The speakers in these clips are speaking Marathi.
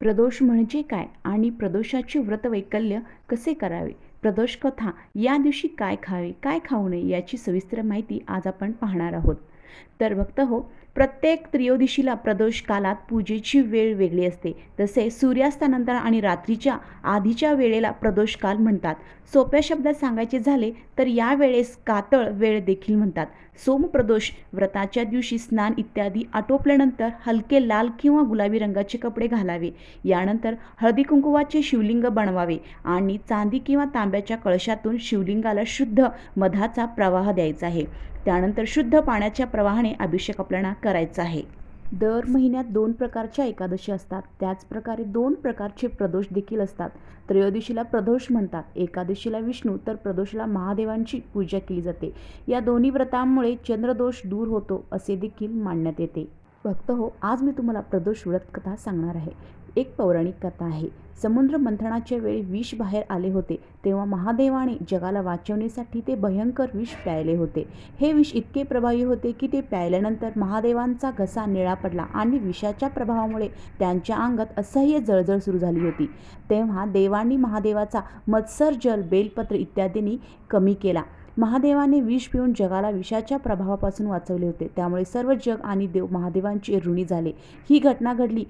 प्रदोष म्हणजे काय? आणि प्रदोषाचे व्रतवैकल्य कसे करावे? प्रदोष कथा या दिवशी काय खावे काय खाऊ नये याची सविस्तर माहिती आज आपण पाहणार आहोत. तर भक्त हो प्रत्येक त्रयोदशीला प्रदोष कालात पूजेची वेळ वेगळी असते. तसे सूर्यास्तानंतर आणि रात्रीच्या आधीच्या वेळेला प्रदोष काल म्हणतात. सोप्या शब्दात सांगायचे झाले तर या वेळेस कातळ वेळ देखील म्हणतात. सोमप्रदोष व्रताच्या दिवशी स्नान इत्यादी आटोपल्यानंतर हलके लाल किंवा गुलाबी रंगाचे कपडे घालावे. यानंतर हळदी कुंकुवाचे शिवलिंग बनवावे आणि चांदी किंवा तांब्या तांब्याच्या कळशातून शिवलिंगाला शुद्ध मधाचा प्रवाह द्यायचा आहे. त्यानंतर शुद्ध पाण्याच्या प्रवाहाने अभिषेक आपल्याला करायचा आहे. दर महिन्यात दोन प्रकारच्या एकादशी असतात. त्याचप्रकारे दोन प्रकारचे प्रदोष देखील असतात. त्रयोदशीला प्रदोष म्हणतात. एकादशीला विष्णू तर प्रदोषला महादेवांची पूजा केली जाते. या दोन्ही व्रतांमुळे चंद्रदोष दूर होतो असे देखील मानण्यात येते. भक्त हो आज मी तुम्हाला प्रदोष व्रत कथा सांगणार आहे. एक पौराणिक कथा आहे. समुद्र मंथनाच्या वेळी विष बाहेर आले होते. तेव्हा महादेवाने जगाला वाचवण्यासाठी ते भयंकर विष प्यायले होते. हे विष इतके प्रभावी होते की ते प्यायल्यानंतर महादेवांचा घसा निळा पडला आणि विषाच्या प्रभावामुळे त्यांच्या अंगात असह्य जळजळ सुरू झाली होती. तेव्हा देवांनी महादेवाचा मत्सर जल बेलपत्र इत्यादींनी कमी केला. महादेवाने विष पिऊन जगाला विषाच्या प्रभावापासून वाचवले होते. त्यामुळे सर्व जग आणि देव महादेवांचे ऋणी झाले. ही घटना घडली.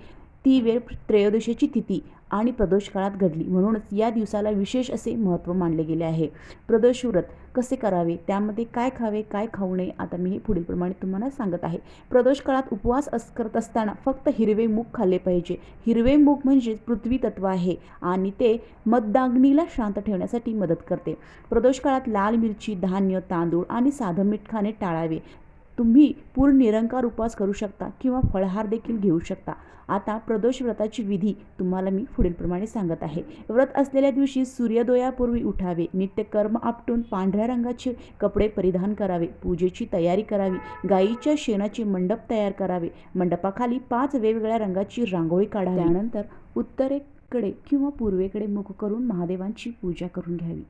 ती वेळ त्रयोदशीची तिथी आणि प्रदोष काळात घडली. म्हणूनच या दिवसाला विशेष असे महत्त्व मानले गेले आहे. प्रदोष व्रत कसे करावे? त्यामध्ये काय खावे? काय खाऊ नये? आता मी हे पुढीलप्रमाणे तुम्हाला सांगत आहे. प्रदोष काळात उपवास अस करत असताना फक्त हिरवे मूग खाल्ले पाहिजे. हिरवे मूग म्हणजे पृथ्वी तत्व आहे आणि ते मतदाग्नीला शांत ठेवण्यासाठी मदत करते. प्रदोष काळात लाल मिरची धान्य तांदूळ आणि साधं मीठ खाणे टाळावे. तुम्ही पूर्ण निरंकार उपवास करू शकता किंवा फळहार देखील घेऊ शकता. आता प्रदोष व्रताची विधी तुम्हाला मी पुढीलप्रमाणे सांगत आहे. व्रत असलेल्या दिवशी सूर्योदयापूर्वी उठावे. नित्यकर्म आपटून पांढऱ्या रंगाचे कपडे परिधान करावे. पूजेची तयारी करावी. गायीच्या शेणाचे मंडप तयार करावे. मंडपाखाली पाच वेगवेगळ्या रंगाची रांगोळी काढावी. त्यानंतर उत्तरेकडे किंवा पूर्वेकडे मुख करून महादेवांची पूजा करून घ्यावी.